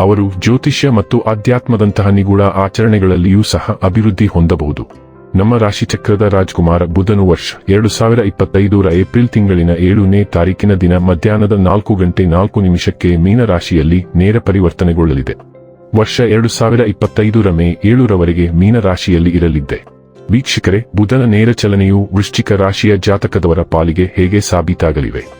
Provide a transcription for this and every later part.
ಅವರು ಜ್ಯೋತಿಷ್ಯ ಮತ್ತು ಆಧ್ಯಾತ್ಮದಂತಹ ನಿಗೂಢ ಆಚರಣೆಗಳಲ್ಲಿಯೂ ಸಹ ಅಭಿವೃದ್ಧಿ ಹೊಂದಬಹುದು. ನಮ್ಮ ರಾಶಿಚಕ್ರದ ರಾಜ್ಕುಮಾರ ಬುಧನು ವರ್ಷ ಎರಡು ಸಾವಿರ ಇಪ್ಪತ್ತೈದರ ಏಪ್ರಿಲ್ ತಿಂಗಳಿನ ಏಳನೇ ತಾರೀಕಿನ ದಿನ ಮಧ್ಯಾಹ್ನದ ನಾಲ್ಕು ಗಂಟೆ ನಾಲ್ಕು ನಿಮಿಷಕ್ಕೆ ಮೀನರಾಶಿಯಲ್ಲಿ ನೇರ ಪರಿವರ್ತನೆಗೊಳ್ಳಲಿದೆ. ವರ್ಷ ಎರಡು ಸಾವಿರ ಇಪ್ಪತ್ತೈದರ ಮೇ ಏಳರವರೆಗೆ ಮೀನರಾಶಿಯಲ್ಲಿ ಇರಲಿದ್ದೆ. ವೀಕ್ಷಕರೇ, ಬುಧನ ನೇರ ಚಲನೆಯು ವೃಶ್ಚಿಕ ರಾಶಿಯ ಜಾತಕದವರ ಪಾಲಿಗೆ ಹೇಗೆ ಸಾಬೀತಾಗಲಿವೆ?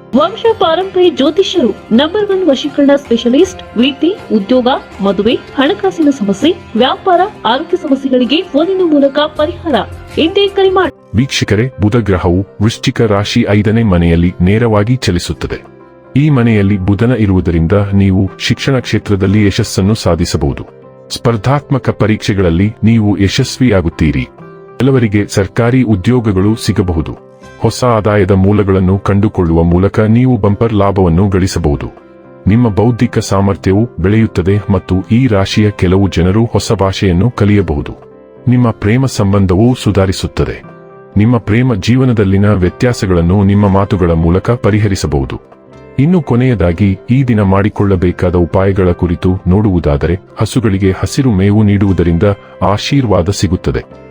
ವಂಶ ಪಾರಂಪರ್ಯ ಜ್ಯೋತಿಷ್ಯರು ನಂಬರ್ ಒನ್ ವಶೀಕರಣ ಸ್ಪೆಷಲಿಸ್ಟ್ ವೃತ್ತಿ ಉದ್ಯೋಗ, ಮದುವೆ, ಹಣಕಾಸಿನ ಸಮಸ್ಯೆ, ವ್ಯಾಪಾರ, ಆರೋಗ್ಯ ಸಮಸ್ಯೆಗಳಿಗೆ ಫೋನಿನ ಮೂಲಕ ಪರಿಹಾರ. ಇಂದೇ ಕರೆ ಮಾಡಿ ವೀಕ್ಷಕರೇ ಬುಧ ಗ್ರಹವು ವೃಶ್ಚಿಕ ರಾಶಿ ಐದನೇ ಮನೆಯಲ್ಲಿ ನೇರವಾಗಿ ಚಲಿಸುತ್ತದೆ. ಈ ಮನೆಯಲ್ಲಿ ಬುಧನ ಇರುವುದರಿಂದ ನೀವು ಶಿಕ್ಷಣ ಕ್ಷೇತ್ರದಲ್ಲಿ ಯಶಸ್ಸನ್ನು ಸಾಧಿಸಬಹುದು. ಸ್ಪರ್ಧಾತ್ಮಕ ಪರೀಕ್ಷೆಗಳಲ್ಲಿ ನೀವು ಯಶಸ್ವಿಯಾಗುತ್ತೀರಿ. ಕೆಲವರಿಗೆ ಸರ್ಕಾರಿ ಉದ್ಯೋಗಗಳು ಸಿಗಬಹುದು. ಹೊಸ ಆದಾಯದ ಮೂಲಗಳನ್ನು ಕಂಡುಕೊಳ್ಳುವ ಮೂಲಕ ನೀವು ಬಂಪರ್ ಲಾಭವನ್ನು ಗಳಿಸಬಹುದು. ನಿಮ್ಮ ಬೌದ್ಧಿಕ ಸಾಮರ್ಥ್ಯವು ಬೆಳೆಯುತ್ತದೆ ಮತ್ತು ಈ ರಾಶಿಯ ಕೆಲವು ಜನರು ಹೊಸ ಭಾಷೆಯನ್ನು ಕಲಿಯಬಹುದು. ನಿಮ್ಮ ಪ್ರೇಮ ಸಂಬಂಧವೂ ಸುಧಾರಿಸುತ್ತದೆ. ನಿಮ್ಮ ಪ್ರೇಮ ಜೀವನದಲ್ಲಿನ ವ್ಯತ್ಯಾಸಗಳನ್ನು ನಿಮ್ಮ ಮಾತುಗಳ ಮೂಲಕ ಪರಿಹರಿಸಬಹುದು. ಇನ್ನು ಕೊನೆಯದಾಗಿ, ಈ ದಿನ ಮಾಡಿಕೊಳ್ಳಬೇಕಾದ ಉಪಾಯಗಳ ಕುರಿತು ನೋಡುವುದಾದರೆ ಹಸುಗಳಿಗೆ ಹಸಿರು ಮೇವು ನೀಡುವುದರಿಂದ ಆಶೀರ್ವಾದ ಸಿಗುತ್ತದೆ.